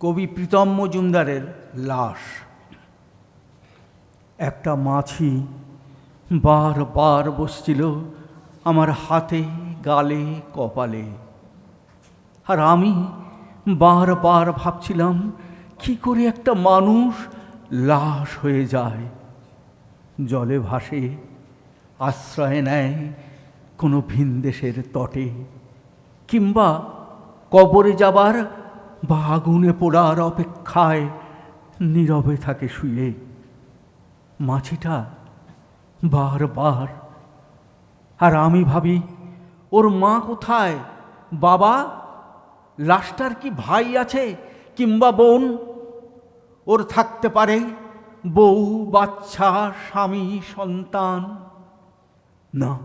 কবি প্রীতম মজুমদারের লাশ। একটা মাছি বারবার বসছিল আমার হাতে, গালে, কপালে। আর আমি বারবার ভাবছিলাম, কি করে একটা মানুষ লাশ হয়ে যায়? জলে ভাসে, আশ্রয় নেয় কোনো ভিন দেশের তটে, কিংবা কবরে যাবার বা আগুনে পোড়ার অপেক্ষায় নীরবে থাকে শুয়ে। মাছিটা বারবার, আর আমি ভাবি, ওর মা কোথায়? বাবা? লাশটার কি ভাই আছে কিংবা বোন? ওর থাকতে পারে বউ, বাচ্চা, স্বামী, সন্তান? না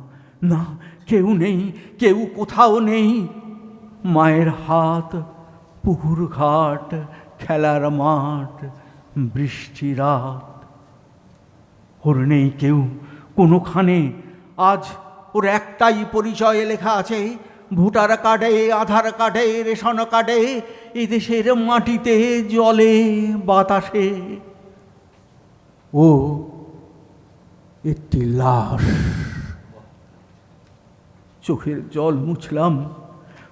না, কেউ নেই, কেউ কোথাও নেই। মায়ের হাত পুকুর ঘাট, খেলার মাঠ, বৃষ্টি রাত। ওর নেই কেউ, কোনোখানে। আজ ওর একটাই পরিচয় লেখা আছে, ভোটার কার্ডে, আধার কার্ডে, রেশন কার্ডে, এদেশের মাটিতে জলে, বাতাসে। ও, একটি লাশ। চোখের জল মুছলাম।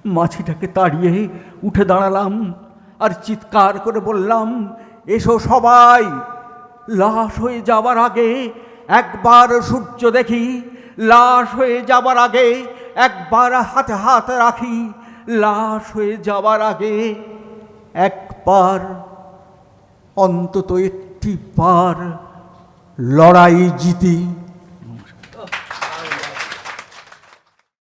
মাছিটাকে তাড়িয়ে উঠে দাঁড়ালাম আর চিৎকার করে বললাম, এসো সবাই, লাশ হয়ে যাবার আগে একবার সূর্য দেখি, লাশ হয়ে যাবার আগে একবার হাতে হাত রাখি, লাশ হয়ে যাবার আগে একবার, অন্তত একটি বার লড়াই জিতি।